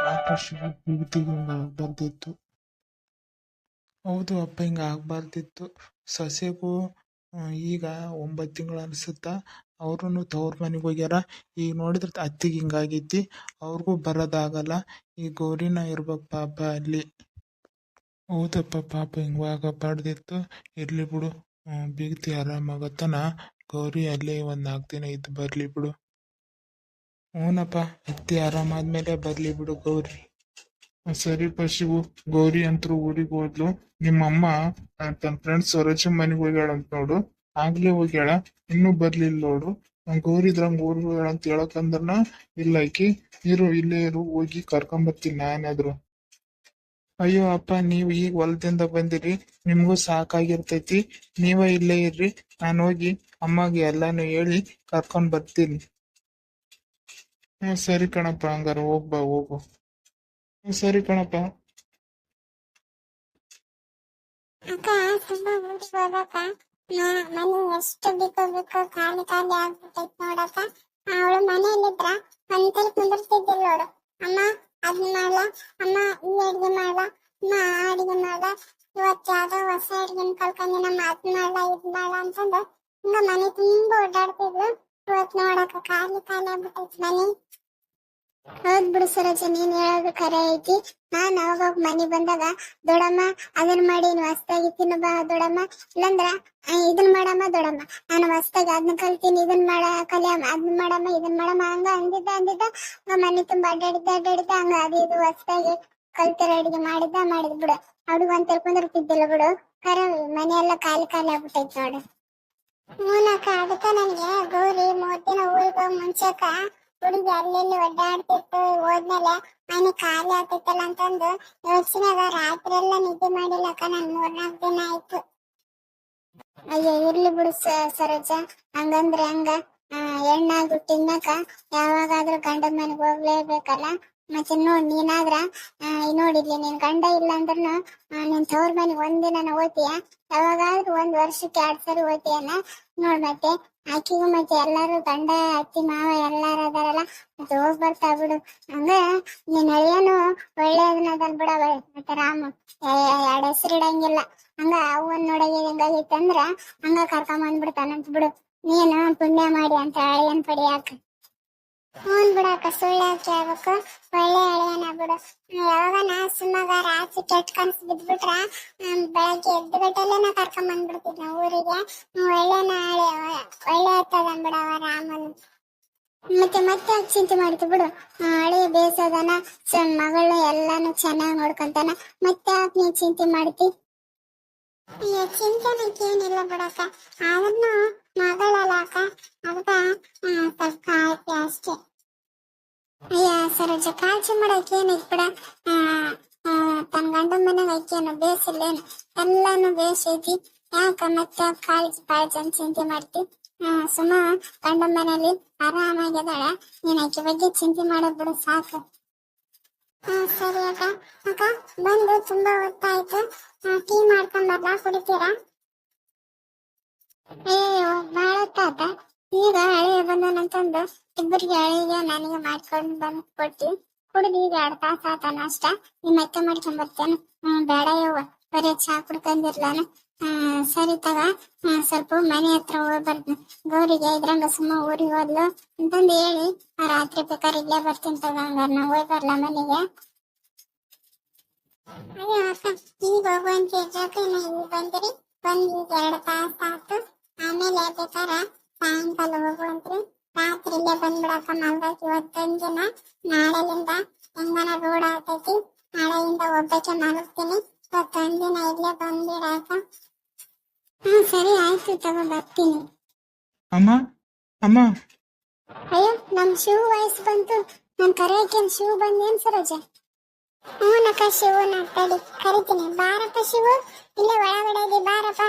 ಯಾಕೆ ಶಿವ ಪ್ರೀತಿಗೆ ಹಿಂಗೆ ಆಗ್ಬಾರ್ದಿತ್ತು ಹೌದು ಅಪ್ಪ ಹಿಂಗೆ ಆಗಬಾರ್ದಿತ್ತು ಸೊಸೆಗೂ ಈಗ ಒಂಬತ್ತು ತಿಂಗಳು ಅನಿಸುತ್ತಾ ಅವ್ರೂ ತವ್ರ ಮನೆಗೆ ಹೋಗ್ಯಾರ ಈಗ ನೋಡಿದ್ರೆ ಅತ್ತಿಗೆ ಹಿಂಗಾಗೈತಿ ಅವ್ರಿಗೂ ಬರೋದಾಗಲ್ಲ ಈ ಗೌರಿನ ಇರ್ಬೇಕು ಪಾಪ ಅಲ್ಲಿ ಹೌದಪ್ಪ ಪಾಪ ಹಿಂಗೆ ಆಗಬಾರ್ದಿತ್ತು ಇರಲಿ ಬಿಡು ಬೀಗ್ತಿ ಆರಾಮಾಗತ್ತನ ಗೌರಿ ಅಲ್ಲೇ ಒಂದು ನಾಲ್ಕು ದಿನ ಇದ್ದು ಬರಲಿ ಬಿಡು ಹ್ಞೂನಪ್ಪ ಅತ್ತಿ ಆರಾಮಾದ್ಮೇಲೆ ಬರ್ಲಿ ಬಿಡು ಗೌರಿ. ಸರಿ ಶಿವು. ಗೌರಿ ಅಂತರೂ ಊರಿಗೆ ಹೋದ್ಲು. ನಿಮ್ಮಮ್ಮ ತನ್ನ ಫ್ರೆಂಡ್ಸ್ ಸ್ವರಾಜ್ ಮನೆಗೆ ಹೋಗ್ಯಾಳ ಅಂತ ನೋಡು. ಆಗ್ಲೇ ಹೋಗ್ಯಾಳ. ಇನ್ನೂ ಬರ್ಲಿಲ್ಲ ನೋಡು. ಗೌರಿ ಇದ್ರಂಗ್ ಊರಿಗೆ ಹೋಗ್ಯಾಳ ಅಂತ ಹೇಳಕಂದ್ರನ ಇಲ್ಲ ಆಕಿ, ಇರು, ಇಲ್ಲೇ ಇರು, ಹೋಗಿ ಕರ್ಕೊಂಡ್ ಬರ್ತೀನಿ ನಾನಾದ್ರು ಅಯ್ಯೋ ಅಪ್ಪ, ನೀವು ಈಗ ಹೊಲದಿಂದ ಬಂದಿರಿ. ನಿಮ್ಗೂ ಸಾಕಾಗಿರ್ತೈತಿ. ನೀವ ಇಲ್ಲೇ ಇರ್ರಿ. ನಾನು ಹೋಗಿ ಅಮ್ಮಗೆ ಎಲ್ಲಾನು ಹೇಳಿ ಕರ್ಕೊಂಡ್ ಬರ್ತೀನಿ. ಹ್ಮ್, ಸರಿ ಕಣಪ್ಪ, ಹಂಗಾರ ಹೋಗ್ಬಾ, ಹೋಗು. ಹ್ಮ್, ಸರಿ ಕಣಪ್ಪ. ಅಕ್ಕ, ತುಂಬಾ ಊರಿಗೆ ಹೋಗಕ್ಕ ಮನೆ ಎಷ್ಟು ಬಿಕೋ ಬಿಕೋ ಖಾಲಿ ಖಾಲಿ ಆಗ್ಬಿಟ್ಟೈತ್ ನೋಡಕ್ಕ. ಅವಳು ಮನೆಯಲ್ಲಿದ್ರ ಒಂದ್ಸಲ ಕುಂದಿರ್ತಿದ್ದಿಲ್ಲ ನೋಡು. ಅಮ್ಮ, ಅದ್ನ ಮಾಡ್ಲ. ಅಮ್ಮ ಈ ಅಡ್ಗೆ ಮಾಡ್ಲ. ಅಮ್ಮ, ಆ ಅಡ್ಗೆ ಮಾಡ್ಲ. ಇವತ್ತು ಯಾವ್ದೋ ಹೊಸ ಅಡ್ಗೆನ ಕಲ್ಕೊಂಡಿ ನಮ್ಮ ಅದ್ ಮಾಡ್ಲ ಇದ್ ಮಾಡ್ಲ ಅಂತಂದು ಹಿಂಗ ಮನೆ ತುಂಬಾ ಓಡಾಡ್ತಿದ್ಲು. ಇವತ್ ನೋಡಕ್ಕ ಖಾಲಿ ಖಾಲಿ ಆಗ್ಬಿಟ್ಟೈತ್ ಮನೆ. ಹೌದ್ ಬಿಡು ಸರೋಜ, ನೀನ್ ಹೇಳೋದು ಖರೆ ಐತಿ. ನಾನ್ ಅವಾಗ ಮನಿ ಬಂದಾಗ, ದೊಡಮ್ಮ, ಅದನ್ ಮಾಡಿ ಹೊಸ್ತಾಗಿ ತಿನ್ನು ಬಾ, ದೊಡಮ್ಮ. ಇಲ್ಲಂದ್ರ ಇದನ್ ಮಾಡಮ್ಮ, ದೊಡಮ್ಮ. ನಾನು ಹೊಸ್ತಾಗಿ ಅದನ್ನ ಕಲ್ತೀನಿ, ಇದನ್ ಮಾಡ ಕಲಿಯಮ್ಮ ಅದನ್ ಮಾಡಮ್ಮ, ಇದನ್ ಮಾಡಮ್ಮ. ಹಂಗ ಅಂದಿದ್ದ ಅಂದಿದ್ದ ಮನೆ ತುಂಬಾ ಅಡ್ಡಾಡಿದ್ದ ಅಡ್ಡಾಡಿದ್ದ. ಹಂಗ ಅದು ಇದು ಹೊಸ್ತಾಗಿ ಕಲ್ತಾರ ಅಡಿಗೆ ಮಾಡಿದ್ದ, ಮಾಡಿದ್ ಬಿಡು. ಅವ್ರಿಗೆ ಒಂದ್ ತಿಳ್ಕೊಂಡಿರ್ತಿದ್ದಿಲ್ಲ ಬಿಡು. ಖರೆ ಮನೆ ಎಲ್ಲ ಖಾಲಿ ಖಾಲಿ ಆಗ್ಬಿಟ್ಟೈತ್ ನೋಡು. ಮೂಲಕ ಅದಕ್ಕ ನನ್ಗೆ ಗೌರಿ ಮೂವತ್ತಿನ ಊರಿಗೆ ಮುಂಚೆಕ ಹುಡುಗಿ ಅಲ್ಲೆಲ್ಲ ಒಡ್ಡಾಡ್ತಿತ್ತು ಹೋದ್ಮೇಲೆ ಮನೆ ಖಾಲಿ ಆಗ್ತಿತ್ತಲ್ಲ ಅಂತಂದು ಯೋಚನೆಗ ರಾತ್ರಿ ಎಲ್ಲ ನಿದ್ದೆ ಮಾಡಿಲ್ಲಕ್ಕ ನಾನ್ ಮೂರ್ನಾಲ್ಕು ದಿನ ಆಯ್ತು. ಅಯ್ಯೋ ಇರ್ಲಿ ಬಿಡು ಸರೋಜ ಹಂಗಂದ್ರೆ ಹಂಗ ಹೆಣ್ಣಾಗಿ ತಿನ್ನಕ ಯಾವಾಗಾದ್ರೂ ಗಂಡನ ಮನೆಗೆ ಹೋಗ್ಲೇಬೇಕಲ್ಲ? ಮತ್ತೆ ನೋಡ್ ನೀನಾದ್ರ ಆ, ನೋಡಿರ್ಲಿ ನಿನ್ ಗಂಡ ಇಲ್ಲ ಅಂದ್ರೂ ನಿನ್ ತವ್ರ ಮನೆಗೆ ಒಂದಿನ ಹೋಗ್ತೀಯ? ಯಾವಾಗಾದ್ರೂ ಒಂದ್ ವರ್ಷಕ್ಕೆ ಎರಡ್ ಸರಿ ಹೋಗ್ತೀಯನ ನೋಡ್ ಮತ್ತೆ ಆಕಿಗೂ ಮತ್ತೆ ಎಲ್ಲಾರು ಗಂಡ, ಅತ್ತಿ, ಮಾವ ಎಲ್ಲಾರು ಅದಾರಲ್ಲ, ಮತ್ತೆ ಹೋಗ್ ಬರ್ತಾ ಬಿಡು. ಹಂಗ ನಿನ್ ಅಳಿಯನು ಒಳ್ಳೆಯದನ್ನದನ್ ಬಿಡವ ಮತ್ತೆ ರಾಮ. ಎರಡ್ ಹೆಸರು ಇಡಂಗಿಲ್ಲ. ಹಂಗ ಅವನ್ ನೋಡಗಿ ಹೆಂಗಾಗೈತೆ ಅಂದ್ರ ಹಂಗ ಕರ್ಕೊಂಡ್ ಬಂದ್ಬಿಡ್ತಾನಂತ ಬಿಡು. ನೀನು ಪುಣ್ಯ ಮಾಡಿ ಅಂತ ಅಳಿಯನ್ ಪಡಿಯಾಕ ಹ್ಞೂನ್ ಬಿಡಾಕ ಸುಳ್ಳು ಆಗ್ಬೇಕು ಒಳ್ಳೆ ಅಳಿಯನ ಬಿಡು. ನಾ ಸುಮ್ಮಗ ರಾತ್ರಿ ಕೆಟ್ಟ ಕನ್ಸು ಬಿದ್ಬಿಟ್ರ ಬೆಳಗ್ಗೆ ಎದ್ದು ಗಟ್ಟಲೆನ ಕರ್ಕೊಂಡ್ ಬಂದ್ಬಿಡ್ತಿದ್ನ ಊರಿಗೆ. ಒಳ್ಳೆ ನಾಳೆ, ಒಳ್ಳೆ ಬಿಡವ ರಾಮನ್. ಮತ್ತೆ ಮತ್ತೆ ಚಿಂತೆ ಮಾಡ್ತಿ ಬಿಡು. ಹಳೆ ಬೇಸದನ, ಸಣ್ಣ ಮಗಳು ಎಲ್ಲಾನು ಚೆನ್ನಾಗಿ ನೋಡ್ಕೊಂತಾನ. ಮತ್ತೆ ಯಾಕೆ ನೀ ಚಿಂತೆ ಮಾಡ್ತಿ ಚಿಂತೆ ಏನಿಲ್ಲ ಬಿಡಕ್ಕ ಆದ್ರೂ ಮಗಳಲ್ಲ ಅಕ್ಕ. ಅದಕ್ಕ ಸ್ವಲ್ಪ ಆಯ್ತು ಅಷ್ಟೇ. ಅಯ್ಯ, ಸರೋಜ, ಕಾಳಜಿ ಮಾಡಕ್ಕೆ ಏನೈತ್ ಬಿಡ. ಆ, ಆ, ತನ್ ಗಂಡನ ಮನೆಗೆ ಐಕೇನು ಬೇಸಿಲ್ಲೇನು? ಎಲ್ಲಾನು ಬೇಸ್ ಐತಿ ಯಾಕ ಮತ್ತೆ ಕಾಳಜಿ ಕಾಳಜಿ ಅಂತ ಚಿಂತೆ ಮಾಡ್ತಿ? ಆ, ಸುಮ ಗಂಡನ ಮನೇಲಿ ಆರಾಮಾಗಿದ್ದಾಳ ನೀನ್ ಆಕೆ ಬಗ್ಗೆ ಚಿಂತೆ ಮಾಡೋದ್ ಬಿಡು ಸಾಕು. ಹಾ ಸರಿ ಅಕ್ಕ. ಅಕ್ಕ ಬಂದು ತುಂಬಾ ಹೊತ್ತಾಯ್ತು. ಟೀ ಮಾಡ್ಕೊಂಡ್ ಬರ್ಲಾ? ಕುಡಿತೀರಾ? ಅಯ್ಯೋ ಬಾಳ ಹೊತ್ತಾತ ಈಗ ಹಳೆಯ ಬಂದನಂತಂದು ಇಬ್ಬರಿಗೆ ಹಳೆಗೆ ನನಗೆ ಮಾಡ್ಕೊಂಡು ಬಂದು ಕೊಟ್ಟಿ. ಕುಡಿದು ಈಗ ಎರಡು ತಾಸ ನಿಮ್ಮ ಅತ್ತೆ ಮಾಡ್ಕೊಂಡ್ ಬರ್ತೇನೆ ಹ್ಮ್, ಬೇಡ ಯವ್ವ. ಬರೀ ಚಾ ಕುಡ್ಕೊಂಡಿರ್ಲಾನ. ಹ್ಮ್, ಸರಿ ತಗ. ಸ್ವಲ್ಪ ಮನೆ ಹತ್ರ ಹೋಗ್ಬಾರ್ದು ಗೌರಿಗೆ ಇದ್ರಂಗ ಸುಮ್ಮ ಊರಿಗೆ ಹೋದ್ಲು. ಅಂತಂದು ಹೇಳಿ ರಾತ್ರಿ ಬೇಕಾದ್ರೆ ಇಲ್ಲೇ ಬರ್ತೀನಿ ತಗ. ನಾ ಹೋಗಿ ಬರ್ಲಾ ಮನೆಗೆ? ಅಯ್ಯೋ, ಅಕ್ಕ, ಈಗ ಹೋಗುವಂತ ಯಾಕೆ ಇಲ್ಲಿ ಬಂದ್ರಿ? ಬಂದ್ ಈಗ ಎರಡು ತಾಸ ಆತು. ಆಮೇಲೆ ಬೇಕಾರ ಸಾಯಂಕಾಲ ಹೋಗುವಂತ್ರಿ ರಾತ್ರಿ ಇಲ್ಲೇ ಬಂದ್ಬಿಡಕ್ಕ ಮಲ್ಗಕ್ಕೆ ಇವತ್ತೊಂದ್ ದಿನ ನಾಳೆಲಿಂದ ಹೆಂಗನ ರೂಢ ಆಗ್ತೈತಿ? ನಾಳೆಯಿಂದ ಒಬ್ಬಕ್ಕೆ ಮಲಗ್ತೀನಿ. ಇವತ್ತೊಂದ್ ದಿನ ಇಲ್ಲೇ ಬಂದ್ಬಿಡಪ್ಪ. ಹ್ಮ್ ಸರಿ ಆಯ್ತು ತಗೋ ಬರ್ತೀನಿ. ಅಮ್ಮ ಅಮ್ಮ. ಅಯ್ಯೋ ನಮ್ ಶಿವ ವಯಸ್ಸು ಬಂತು. ನನ್ ಕರೆಯಕ್ಕೆ ಶಿವ ಬಂದೇನ್ ಸರೋಜ? ಹ್ಞೂನಕ್ಕ ಶಿವನ ತಡಿ. ಕರಿತೀನಿ. ಬಾರಪ್ಪ ಶಿವು ಇಲ್ಲೇ ಒಳಗಡೆ ಇದೆ ಬಾರಪ್ಪ.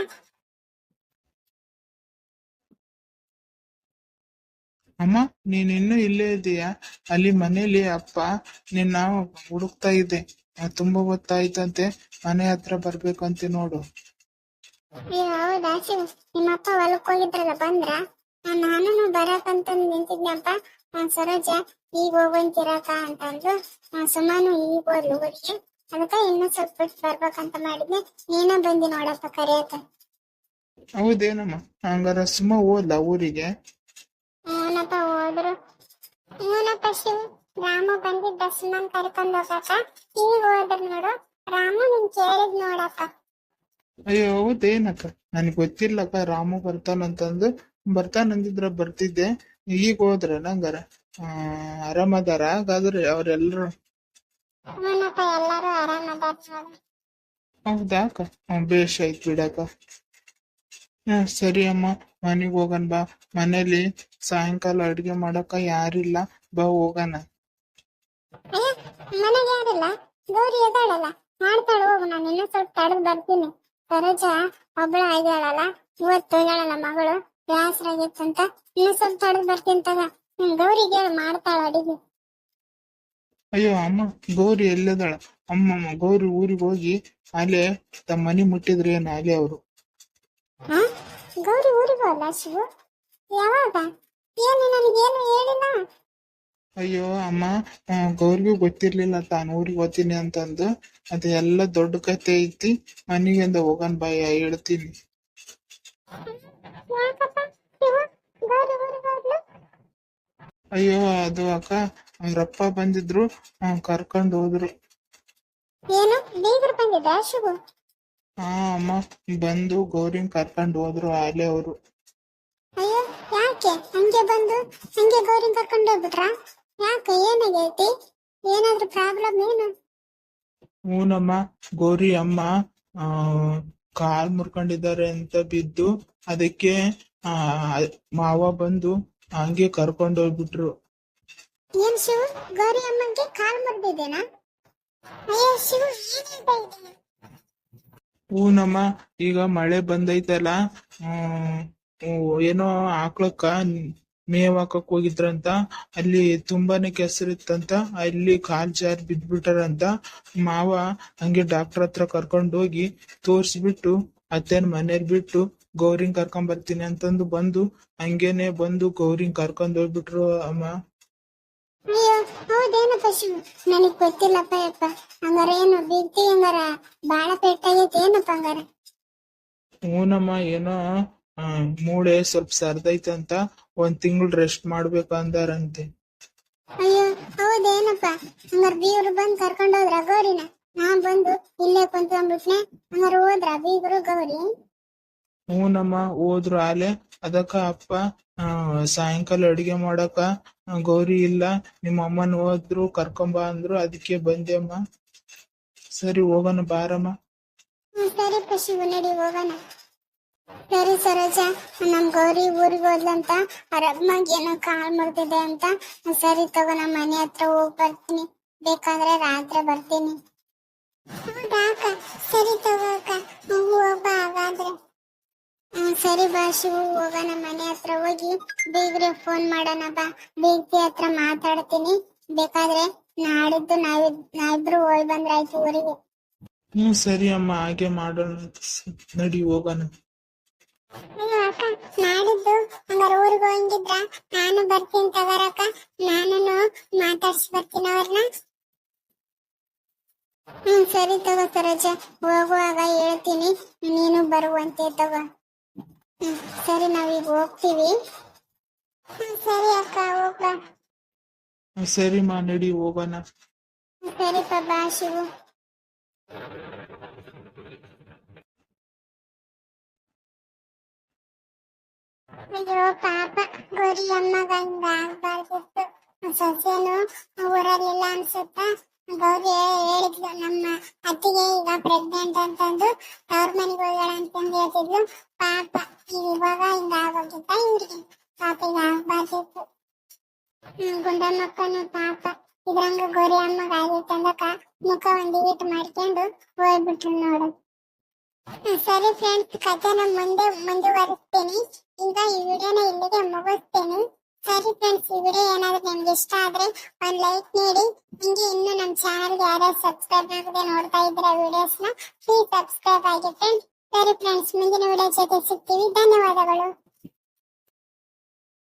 ಅಮ್ಮ ನೀನ್ ಇನ್ನೂ ಇಲ್ಲೇ ಇದೀಯಾ? ಅಲ್ಲಿ ಮನೇಲಿ ಅಪ್ಪ ನಿನ್ನ ಹುಡುಕ್ತಾ ಇದ್ದೆ. ತುಂಬಾ ಗೊತ್ತಾಯ್ತಂತೆ. ಮನೆ ಹತ್ರ ಬರ್ಬೇಕಂತೆ ನೋಡು. ಅಯ್ಯೋ ಹೌದಾ? ನಿಮ್ಮಪ್ಪ ಹೊಲಕ್ ಹೋಗಿದ್ರಲ್ಲ ಬಂದ್ರ? ನಾನು ಬರಕಂತ ನಿಂತಿದ್ನಪ್ಪ. ಸರೋಜ ಈಗ ಹೋಗಂತಿರಕ ಅಂತ ಅಂದ್ರು ಸುಮಾನು ಈಗ ಹೋದ್ಲು ಊರಿಗೆ ಅದಕ್ಕ ಇನ್ನು ಸ್ವಲ್ಪ ಬಿಟ್ಟು ಬರ್ಬೇಕಂತ ಮಾಡಿದ್ನೆ. ನೀನ ಬಂದಿ ನೋಡಪ್ಪ ಕರೆಯಕ ಹೌದೇನಮ್ಮ? ಹಂಗಾರ ಸುಮ್ಮ ಹೋದ್ಲ ಊರಿಗೆ? ಹ್ಞೂನಪ್ಪ ಹೋದ್ರು? ಹ್ಞೂನಪ್ಪ ಶಿವ್? ರಾಮು ಬಂದಿದ್ದ ಸುಮ್ಮನ್ ಕರ್ಕೊಂಡ್ ಹೋಗಕ್ಕ ಈಗ ಹೋದ್ರು ನೋಡು. ರಾಮು ನಿನ್ ಕೇಳಿದ್ ನೋಡಪ್ಪ. ಅಯ್ಯೋ ಹೌದೇನಕ್ಕ? ನನಗೆ ಗೊತ್ತಿಲ್ಲಕ್ಕ ರಾಮು ಬರ್ತಾನಂತಂದು. ಬರ್ತಾನಂದಿದ್ರ ಬರ್ತಿದ್ದೆ. ಈಗ ಹೋದ್ರ ನಂಗಾರ ಆ ಆರಾಮದಾರ? ಹಾಗಾದ್ರೆ ಅವ್ರೆಲ್ರು? ಹ್ಞೂನಪ್ಪ ಎಲ್ಲಾರು ಆರಾಮದಾರ ನೋಡು. ಹೌದಾ ಅಕ್ಕ? ಬೇಷ್ ಆಯ್ತು ಬಿಡಕ್ಕ. ಸರಿ ಅಮ್ಮ. ಮನೆಗ್ ಹೋಗನ್ ಬಾ. ಮನೇಲಿ ಸಾಯಂಕಾಲ ಅಡ್ಗೆ ಮಾಡಕ ಯಾರಿಲ್ಲ. ಬಾ ಹೋಗನ ಮನೆಗೆ ಯಾರಿಲ್ಲ? ಗೌರಿ ಎದ್ದಾಳಲ್ಲ ಮಾಡ್ತಾಳೆ ಹೋಗು. ನಾನು ಇನ್ನೂ ಸ್ವಲ್ಪ ತಡೆದು ಬರ್ತೀನಿ. ಸರೋಜ ಒಬ್ಳ ಇದ್ದಾಳಲ್ಲ. ಇವತ್ತು ಮಗಳು. ಇನ್ನೂ ಸ್ವಲ್ಪ ತಡೆದು ಬರ್ತೀನಿ ತಗ. ಹ್ಮ್ ಗೌರಿಗೆ ಹೇಳು ಮಾಡ್ತಾಳ ಅಡಿಗೆ. ಅಯ್ಯೋ ಅಮ್ಮ ಗೌರಿ ಎಲ್ಲದಾಳ ಅಮ್ಮಮ್ಮ ಗೌರಿ ಊರಿಗೆ ಹೋಗಿ ಅಲ್ಲೇ ತಮ್ಮ ಮನೆ ಮುಟ್ಟಿದ್ರೆ ಏನ್ ಅಲ್ಲೇ ಅವರು. ಗೌರಿ ಊರಿಗೆ ಹೋದ ಶಿವು? ಯಾವಾಗ? ಏನು ನನಗೇನು ಹೇಳಿಲ್ಲ? ಅಯ್ಯೋ ಅಮ್ಮ ಗೌರಿಗೂ ಗೊತ್ತಿರ್ಲಿಲ್ಲ ತಾನು ಊರಿಗೆ ಹೋಗ್ತೀನಿ ಅಂತಂದು. ಅದು ಎಲ್ಲ ದೊಡ್ಡ ಕತೆ ಐತಿ. ಮನೆಗಿಂದ ಹೋಗನ್ ಬಾಯ ಹೇಳ್ತೀನಿ. ಅಯ್ಯೋ ಅದು ಅಕ್ಕ ರಪ್ಪ ಬಂದಿದ್ರು ಕರ್ಕೊಂಡು ಕರ್ಕೊಂಡ್ ಹೋದ್ರು. ಏನು? ಬೀಗರು ಬಂದಿದ್ದ ಶಿವು? ಹಾ ಅಮ್ಮ ಬಂದು ಗೌರಿನ್ ಕರ್ಕೊಂಡು ಹೋದ್ರು ಆಲೆ ಅವರು. ಅಯ್ಯೋ ಯಾಕೆ? ಹಂಗೆ ಬಂದು ಹಂಗೆ ಗೌರಿನ ಕರ್ಕೊಂಡು ಹೋಗ್ಬಿಟ್ರಾ? ಯಾಕೆ ಏನಾಗೈತಿ? ಏನಾದ್ರೂ ಪ್ರಾಬ್ಲಮ್ ಏನು? ಹೂನಮ್ಮ ಗೌರಿ ಅಮ್ಮ ಆ ಕಾಲ್ ಮುರ್ಕೊಂಡಿದ್ದಾರೆ ಅಂತ ಬಿದ್ದು ಅದಕ್ಕೆ ಆ ಮಾವ ಬಂದು ಹಂಗೆ ಕರ್ಕೊಂಡು ಹೋಗ್ಬಿಟ್ರು. ಏನ್ ಶಿವು? ಗೌರಿ ಅಮ್ಮಂಗೆ ಕಾಲ್ ಮುರಿದಿದ್ದೇನಾ ಅಯ್ಯೋ ಶಿವು ಹೇಳ್ತಾ ಇದೆ? ಹೂನಮ್ಮ ಈಗ ಮಳೆ ಬಂದೈತಲ್ಲ ಏನೋ ಆಕ್ಳಕ್ಕ ಮೇವ್ ಹಾಕಕ್ ಹೋಗಿದ್ರಂತ, ಅಲ್ಲಿ ತುಂಬಾನೇ ಕೆಸರಿತ್ತಂತ, ಅಲ್ಲಿ ಕಾಲ್ ಜಾರ್ ಬಿದ್ಬಿಟ್ಟಾರಂತ ಮಾವ ಹಂಗೆ ಡಾಕ್ಟರ್ ಹತ್ರ ಕರ್ಕೊಂಡ್ ಹೋಗಿ ತೋರ್ಸ್ಬಿಟ್ಟು, ಅತ್ತೇನ್ ಮನೇಲಿ ಬಿಟ್ಟು ಗೌರಿಂಗ್ ಕರ್ಕೊಂಡ್ ಬರ್ತೀನಿ ಅಂತಂದು ಬಂದು, ಹಂಗೇನೆ ಬಂದು ಗೌರಿಂಗ್ ಕರ್ಕೊಂಡ್ ಹೋಗ್ಬಿಟ್ರು ಅಮ್ಮ. ಅಯ್ಯೋ ಹೌದೇನಪ್ಪ ನನಗೆ ನನಗ್ ಗೊತ್ತಿಲ್ಲಪ್ಪ ಯಪ್ಪ. ಹಂಗಾರ ಏನು ಬಿದ್ದಿ ಹಂಗಾರ? ಬಾಳ ಪೆಟ್ಟಾಗೈತಿ ಏನಪ್ಪ ಹಂಗಾರ? ಹ್ಞೂನಮ್ಮ ಏನೋ ಆ, ಮೂಳೆ ಸ್ವಲ್ಪ ಸರ್ದೈತಂತ ಒಂದ್ ತಿಂಗಳು ರೆಸ್ಟ್ ಮಾಡ್ಬೇಕು ಅಂದಾರಂತೆ. ಅಯ್ಯೋ ಹೌದೇನಪ್ಪ? ಹಂಗಾರ ಬೀಗರು ಬಂದ್ ಕರ್ಕೊಂಡ್ ಹೋದ್ರ ಗೌರಿನ? ನಾ ಬಂದು ಇಲ್ಲೇ ಕುಂತ್ಕೊಂಡ್ಬಿಟ್ನೆ ಹಂಗಾರ ಹೋದ್ರ ಬೀಗರು ಗೌರಿ? ಹ್ಞೂನಮ್ಮ ಹೋದ್ರು ಆಲೆ. ಅದಕ್ಕ ಅಪ್ಪ ಆ, ಸಾಯಂಕಾಲ ಅಡಿಗೆ ಮಾಡಕ ಗೌರಿ ಇಲ್ಲ, ನಿಮ್ಮ ಅಮ್ಮನ ಹೋದ್ರು ಕರ್ಕೊಂಬ ಅಂದ್ರು, ಅದಕ್ಕೆ ಬಂದೆಮ್ಮ. ಸರಿ, ಹೋಗೋಣ, ಬಾರಮ್ಮ. ಶಿವು ನಡಿ ಹೋಗೋಣ. ಸರಿ ಸರೋಜ, ನಮ್ ಗೌರಿ ಊರಿಗೆ ಹೋದ್ಲಂತ ಅಮ್ಮಂಗ್ ಏನೋ ಕಾಲ್ ಮುರಿದಿದೆ ಅಂತ ಸರಿ ತಗೋ ನಮ್ಮ ಮನೆ ಹತ್ರ ಹೋಗಿ ಬರ್ತೀನಿ. ಬೇಕಾದ್ರೆ ರಾತ್ರಿ ಬರ್ತೀನಿ. ಸರಿ ತಗೋ ಅಕ್ಕ. ಹೋಗ್ಬಾ ಹಾಗಾದ್ರೆ. ಹ್ಮ್ ಸರಿ ಬಾ ಶಿವು ಹೋಗೋಣ ಮನೆ ಹತ್ರ ಹೋಗಿ. ಬೇಗ್ರೆ ಫೋನ್ ಮಾಡೋಣ ಬಾ. ಬೇಗ್ತಿ ಹತ್ರ ಮಾತಾಡ್ತೀನಿ. ಬೇಕಾದ್ರೆ ನಾಡಿದ್ದು ನಾವ್ ನಾವಿಬ್ರು ಹೋಗಿ ಬಂದ್ರಾಯ್ತು ಊರಿಗೆ. ಹ್ಮ್ ಸರಿ ಅಮ್ಮ ಹಾಗೆ ಮಾಡೋಣ ನಡಿ ಹೋಗೋಣ. ಅಯ್ಯೋ ಅಕ್ಕ ನಾಡಿದ್ದು ಹಂಗಾರ ಊರಿಗೆ ಹೋಗಿದ್ರ? ನಾನು ಬರ್ತೀನಿ ತಗೋರಕ್ಕ ನಾನು ಮಾತಾಡ್ಸಿ ಬರ್ತೀನಿ ಅವ್ರನ್ನ ಹ್ಮ್ ಸರಿ ತಗೋ ಸರೋಜ. ಹೋಗುವಾಗ ಹೇಳ್ತೀನಿ. ನೀನು ಬರುವಂತೆ ತಗೋ. ಸರಿ ನಾವೀಗ ಹೋಗ್ತೀವಿ. ಸರಿ ಅಕ್ಕ ಹೋಗ್ಬ. ಸರಿ ಮಾ ನಡಿ ಹೋಗೋಣ. ಸರಿಪ್ಪ ಬಾ ಶಿವು. ಅಯ್ಯೋ ಪಾಪ ಗೌರಿ ಅಮ್ಮಗ ಹಿಂಗ ಆಗ್ಬಾರ್ದಿತ್ತು. ಸೊಸೆನು ಊರಲ್ಲಿಲ್ಲ ಅನ್ಸುತ್ತ ಗೌರಿ ಹೇಳಿದ್ಲು ನಮ್ಮ ಅತ್ತಿಗೆ ಈಗ ಪ್ರೆಗ್ನೆಂಟ್ ಅಂತಂದು ಅವ್ರ ಮನೆಗೆ ಹೋಗ್ಯಾಳ ಅಂತಂದು ಹೇಳ್ತಿದ್ಲು ಪಾಪ ಇವಾಗ ಹಿಂಗ ಆಗೋಗಿತ್ತ ಇವ್ರಿಗೆ ಪಾಪ ಈಗ ಆಗ್ಬಾರ್ದಿತ್ತು ಹ್ಮ್ ಗುಂಡಮ್ಮಕ್ಕನು ಪಾಪ ಇದ್ರಂಗ ಗೋರಿ ಆಗಿತ್ತಂದಕ ಮುಖ ಒಂದ್ ಇಟ್ಟು ಮಾಡ್ಕೊಂಡು ಹೋಗ್ಬಿಟ್ರು ನೋಡು. ಸರಿ ಫ್ರೆಂಡ್ಸ್ ಕಥೆನ ಮುಂದೆ ಮುಂದುವರಿಸ್ತೇನೆ. ಈಗ ಈ ವಿಡಿಯೋನ ಇಲ್ಲಿಗೆ ಮುಗಿಸ್ತೇನೆ. ಸರಿ ಫ್ರೆಂಡ್ಸ್ ಈ ವಿಡಿಯೋ ಏನಾದ್ರೂ ನಿಮ್ಗೆ ಇಷ್ಟ ಆದ್ರೆ ಒಂದ್ ಲೈಕ್ ನೀಡಿ ಹಿಂಗೆ ಇನ್ನು ನಮ್ಮ ಚಾನಲ್ಗೆ ಯಾರ್ಯಾರು ಸಬ್ಸ್ಕ್ರೈಬ್ ಆಗದೆ ನೋಡ್ತಾ ಇದ್ರೆ ವಿಡಿಯೋಸ್ನ ಪ್ಲೀಸ್ ಸಬ್ಸ್ಕ್ರೈಬ್ ಆಗಿ ಫ್ರೆಂಡ್ಸ್ ಸರಿ ಫ್ರೆಂಡ್ಸ್ ಮುಂದಿನ ವಿಡಿಯೋ ಜೊತೆ ಸಿಗ್ತೀವಿ. ಧನ್ಯವಾದಗಳು.